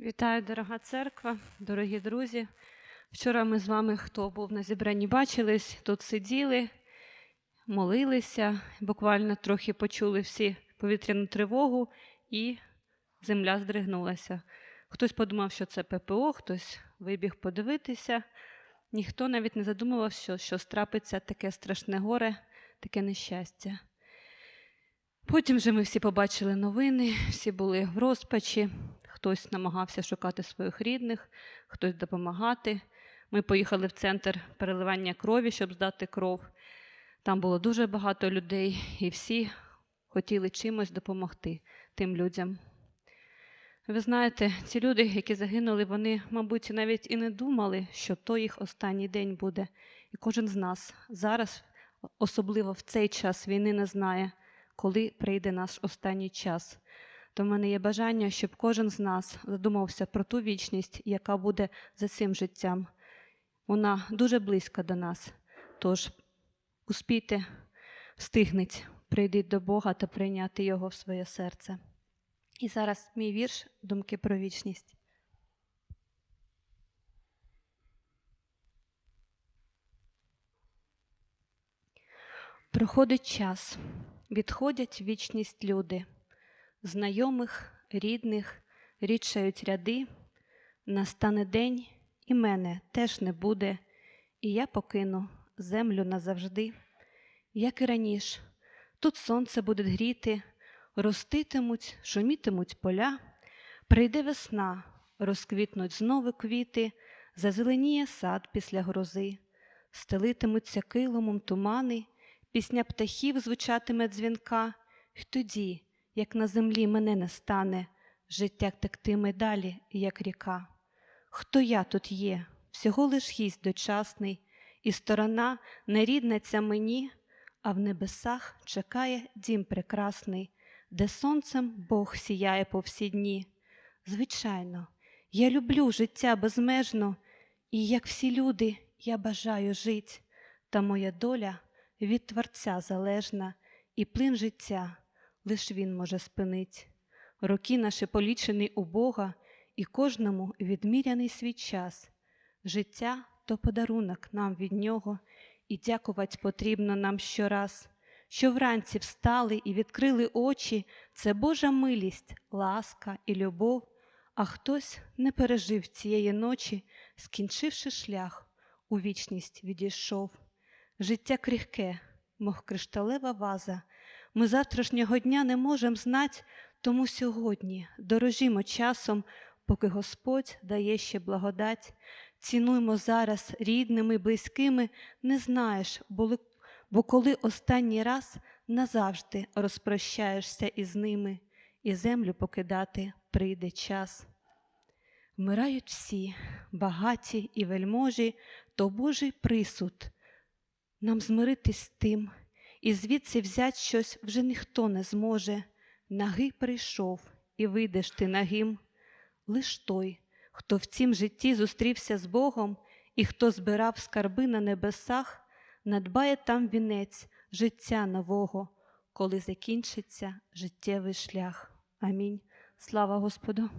Вітаю, дорога церква, дорогі друзі. Вчора ми з вами, хто був на зібранні, бачились, тут сиділи, молилися, буквально трохи почули всі повітряну тривогу, і земля здригнулася. Хтось подумав, що це ППО, хтось вибіг подивитися. Ніхто навіть не задумував, що, що страпиться таке страшне горе, таке нещастя. Потім же ми всі побачили новини, всі були в розпачі, хтось намагався шукати своїх рідних, хтось допомагати. Ми поїхали в центр переливання крові, щоб здати кров. Там було дуже багато людей, і всі хотіли чимось допомогти тим людям. Ви знаєте, ці люди, які загинули, вони, мабуть, навіть і не думали, що то їх останній день буде. І кожен з нас зараз, особливо в цей час війни, не знає, коли прийде наш останній час. То в мене є бажання, щоб кожен з нас задумався про ту вічність, яка буде за цим життям. Вона дуже близька до нас. Тож успійте, встигніть, прийдіть до Бога та прийняти Його в своє серце. І зараз мій вірш Думки про вічність. Проходить час, відходять вічність люди, знайомих, рідних, рідшають ряди. Настане день, і мене теж не буде, і я покину землю назавжди. Як і раніше, тут сонце буде гріти, роститимуть, шумітимуть поля, прийде весна, розквітнуть знову квіти, зазеленіє сад після грози, стелитимуться киломом тумани, пісня птахів звучатиме дзвінка, й тоді, як на землі мене не стане, життя тектиме далі, як ріка. Хто я тут є, всього лиш гість дочасний, і сторона не рідна ця мені, а в небесах чекає дім прекрасний, де сонцем Бог сіяє по всі дні. Звичайно, я люблю життя безмежно, і, як всі люди, я бажаю жить, та моя доля від Творця залежна, і плин життя лиш він може спинить. Роки наші полічені у Бога, і кожному відміряний свій час. Життя то подарунок нам від нього, і дякувати потрібно нам щораз. Що вранці встали і відкрили очі, це Божа милість, ласка і любов, а хтось не пережив цієї ночі, скінчивши шлях, у вічність відійшов. Життя крихке, мов кришталева ваза. Ми завтрашнього дня не можемо знать, тому сьогодні дорожімо часом, поки Господь дає ще благодать. Цінуймо зараз рідними, близькими, не знаєш, бо коли останній раз назавжди розпрощаєшся із ними, і землю покидати прийде час. Вмирають всі, багаті і вельможі, то Божий присуд. Нам змиритись з тим, і звідси взять щось вже ніхто не зможе. Нагий прийшов, і вийдеш ти нагим. Лиш той, хто в цім житті зустрівся з Богом, і хто збирав скарби на небесах, надбає там вінець життя нового, коли закінчиться життєвий шлях. Амінь. Слава Господу!